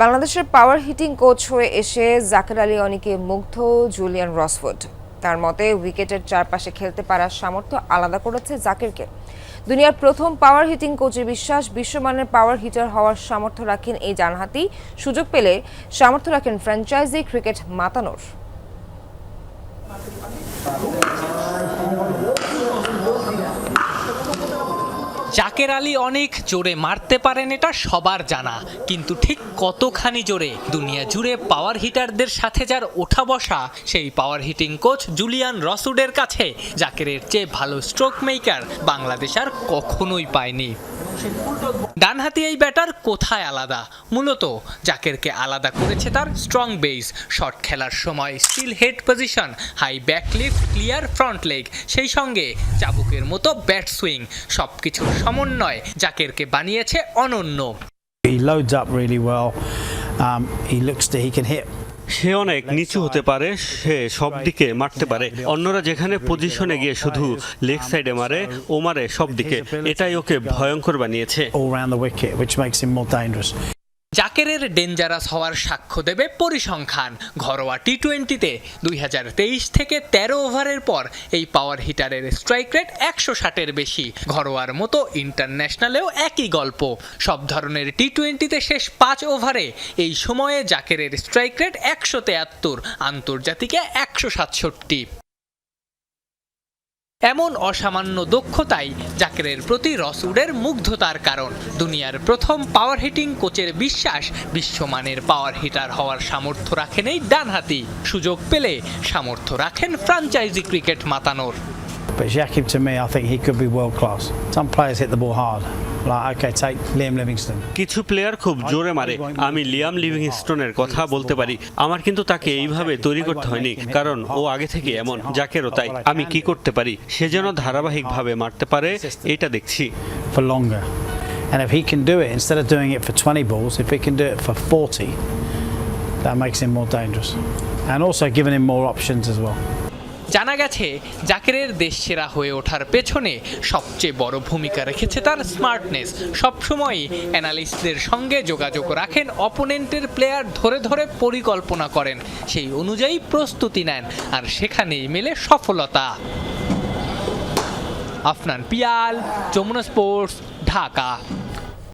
বাংলাদেশের পাওয়ার hitting coach হয়ে এসে জাকের আলী অনিকে মুগ্ধ, জুলিয়ান রসফোর্ড। তার মতে উইকেটের চারপাশে খেলতে পারার সামর্থ্য আলাদা করেছে জাকিরকে। দুনিয়ার প্রথম পাওয়ার হিটিং কোচের বিশ্বাস, বিশ্বমানের পাওয়ার হিটার হওয়ার সামর্থ্য রাখেন এই জানহাতি সুযোগ পেলে সামর্থ্য রাখেন ফ্র্যাঞ্চাইজি ক্রিকেট মাতানোর। জাকের আলী অনেক জোরে মারতে পারেন এটা সবার জানা। কিন্তু ঠিক কতখানি জোরে দুনিয়া জুড়ে পাওয়ার হিটারদের সাথে যার ওঠা বসা, সেই পাওয়ার হিটিং কোচ জুলিয়ান রসুডের কাছে জাকেরের চেয়ে ভালো স্ট্রোক মেকার বাংলাদেশ আর কখনোই পায়নি। ডানহাতি এই ব্যাটার কোথায় আলাদা? মূলত জাকেরকে আলাদা করেছে তার স্ট্রং বেস শর্ট খেলার সময় still head position high backlift clear front leg সেই সঙ্গে চাবুকের মতো ব্যাট সুইং সব কিছুর সমন্বয় জাকেরকে বানিয়েছে অনন্য। He loads up really well. Um, he looks he can hit সে অনেক নিচু হতে পারে, সে সব দিকে মারতে পারে। অন্যরা যেখানে পজিশনে গিয়ে শুধু লেগ সাইডে মারে, ও মারে সব দিকে। এটাই ওকে ভয়ঙ্কর বানিয়েছে। জাকেরের ডেঞ্জারাস হওয়ার সাক্ষ্য দেবে পরিসংখ্যান। ঘরোয়া টি টোয়েন্টিতে দুই হাজার তেইশ থেকে তেরো ওভারের পর এই পাওয়ার হিটারের স্ট্রাইক রেট একশো ষাটের বেশি। ঘরোয়ার মতো ইন্টারন্যাশনালেও একই গল্প। সব ধরনের টি টোয়েন্টিতে শেষ পাঁচ ওভারে এই সময়ে জাকেরের স্ট্রাইক রেট একশো তেয়াত্তর, আন্তর্জাতিকে একশো সাতষট্টি। এমন অসামান্য দক্ষতাই জাকেরের প্রতি রসউডের মুগ্ধতার কারণ দুনিয়ার প্রথম পাওয়ার হিটিং কোচের বিশ্বাস বিশ্বমানের পাওয়ার হিটার হওয়ার সামর্থ্য রাখেন এই ডানহাতি সুযোগ পেলে সামর্থ্য রাখেন ফ্রাঞ্চাইজি ক্রিকেট মাতানোর But Jakib, to me, I think he could be world class. Some players hit the ball hard. Like, okay, take Liam Livingston. কিছু প্লেয়ার খুব জোরে মারে আমি লিয়াম লিভিংস্টোনের কথা বলতে পারি আমার কিন্তু তাকে এইভাবে তৈরি করতে হয়নি কারণ ও আগে থেকে এমন যাকেরও তাই আমি কি করতে পারি সে যেন ধারাবাহিকভাবে মারতে পারে এটা দেখছি for longer. And if he can do it, instead of doing it for 20 balls, if he can do it for 40, that makes him more dangerous. And also giving him more options as well. জানা গেছে, জাকিরের দেশ সেরা হয়ে ওঠার পেছনে সবচেয়ে বড় ভূমিকা রেখেছে তার স্মার্টনেস সবসময়ই অ্যানালিস্টদের সঙ্গে যোগাযোগ রাখেন অপোনেন্টের প্লেয়ার ধরে ধরে পরিকল্পনা করেন, সেই অনুযায়ী প্রস্তুতি নেন, আর সেখানেই মেলে সফলতা। আফনান পিয়াল, যমুনা স্পোর্টস ঢাকা।